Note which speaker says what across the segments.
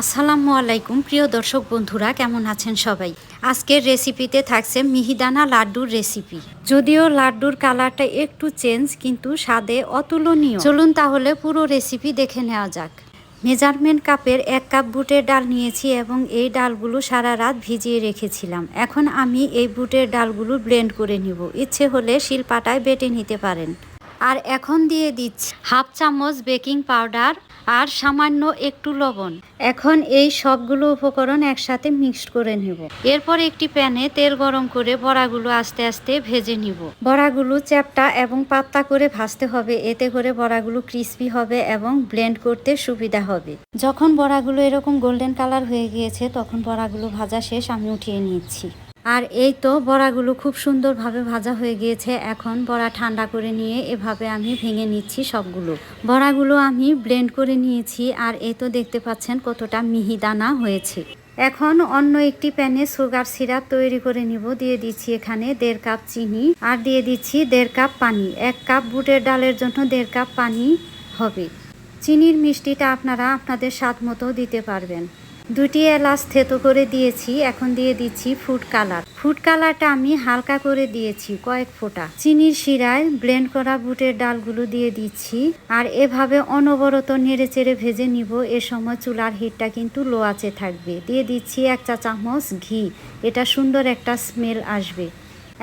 Speaker 1: আসসালামু আলাইকুম, প্রিয় দর্শক বন্ধুরা, কেমন আছেন সবাই? আজকের রেসিপিতে থাকছে মিহিদানা লাড্ডুর রেসিপি যদিও লাড্ডুর কালারটা একটু চেঞ্জ কিন্তু স্বাদে অতুলনীয়। চলুন তাহলে পুরো রেসিপি দেখে নেওয়া যাক। মেজারমেন্ট কাপের এক কাপ বুটের ডাল নিয়েছি এবং এই ডালগুলো সারা রাত ভিজিয়ে রেখেছিলাম। এখন আমি এই বুটের ডালগুলো ব্লেন্ড করে নিব। ইচ্ছে হলে শিলপাটায় বেটে নিতে পারেন। আর এখন দিয়ে দিচ্ছি হাফ চামচ বেকিং পাউডার আর সামান্য একটু লবণ। এখন এই সবগুলো উপকরণ একসাথে মিক্সড করে নেব। এরপর একটি প্যানে তেল গরম করে বড়াগুলো আস্তে আস্তে ভেজে নিব। বড়াগুলো চ্যাপটা এবং পাত্তা করে ভাজতে হবে। এতে করে বড়াগুলো ক্রিস্পি হবে এবং ব্লেন্ড করতে সুবিধা হবে। যখন বড়াগুলো এরকম গোল্ডেন কালার হয়ে গিয়েছে, তখন বড়াগুলো ভাজা শেষ আমি উঠিয়ে নিচ্ছি। আর এই তো বড়াগুলো খুব সুন্দরভাবে ভাজা হয়ে গিয়েছে। এখন বড়া ঠান্ডা করে নিয়ে এভাবে আমি ভেঙে নিচ্ছি সবগুলো। বড়াগুলো আমি ব্লেন্ড করে নিয়েছি আর এই তো দেখতে পাচ্ছেন কতটা মিহিদানা হয়েছে। এখন অন্য একটি প্যানে সুগার সিরাপ তৈরি করে নিব। দিয়ে দিচ্ছি এখানে দেড় কাপ চিনি আর দিয়ে দিচ্ছি দেড় কাপ পানি। এক কাপ বুটের ডালের জন্য দেড় কাপ পানি হবে। চিনির মিষ্টিটা আপনারা আপনাদের স্বাদ মতো দিতে পারবেন। দুটি এলাচ থেতো করে দিয়েছি, এখন দিয়ে দিচ্ছি ফুড কালার ফুড কালারটা আমি হালকা করে দিয়েছি কয়েক ফোঁটা। চিনির শিরায় ব্লেন্ড করা বুটের ডালগুলো দিয়ে দিচ্ছি, আর এভাবে অনবরত নেড়ে চেড়ে ভেজে নিব। এ সময় চুলার হিটটা কিন্তু লো আঁচে থাকবে। দিয়ে দিচ্ছি এক চা চামচ ঘি। এটা সুন্দর একটা স্মেল আসবে।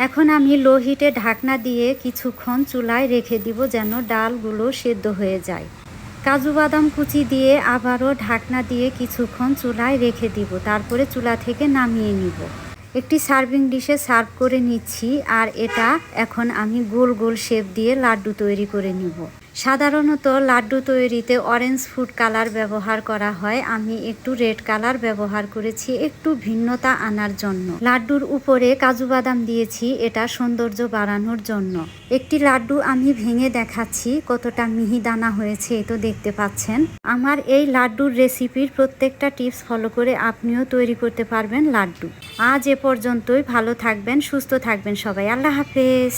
Speaker 1: এখন আমি লো হিটে ঢাকনা দিয়ে কিছুক্ষণ চুলায় রেখে দিব যেন ডালগুলো সেদ্ধ হয়ে যায়। কাজু বাদাম কুচি দিয়ে আবারও ঢাকনা দিয়ে কিছুক্ষণ চুলায় রেখে দিব। তারপরে চুলা থেকে নামিয়ে নিব। একটি সার্ভিং ডিশে সার্ভ করে নিচ্ছি আর এটা এখন আমি গোল গোল শেপ দিয়ে লাড্ডু তৈরি করে নিব। সাধারণত লাড্ডু তৈরিতে অরেঞ্জ ফুড কালার ব্যবহার করা হয়। আমি একটু রেড কালার ব্যবহার করেছি, একটু ভিন্নতা আনার জন্য। লাড্ডুর উপরে কাজু বাদাম দিয়েছি, এটা সৌন্দর্য বাড়ানোর জন্য। একটি লাড্ডু আমি ভেঙে দেখাচ্ছি, কতটা মিহি দানা হয়েছে এই তো দেখতে পাচ্ছেন। আমার এই লাড্ডুর রেসিপির প্রত্যেকটা টিপস ফলো করে আপনিও তৈরি করতে পারবেন লাড্ডু। আজ এ পর্যন্তই, ভালো থাকবেন, সুস্থ থাকবেন সবাই। আল্লাহ হাফেজ।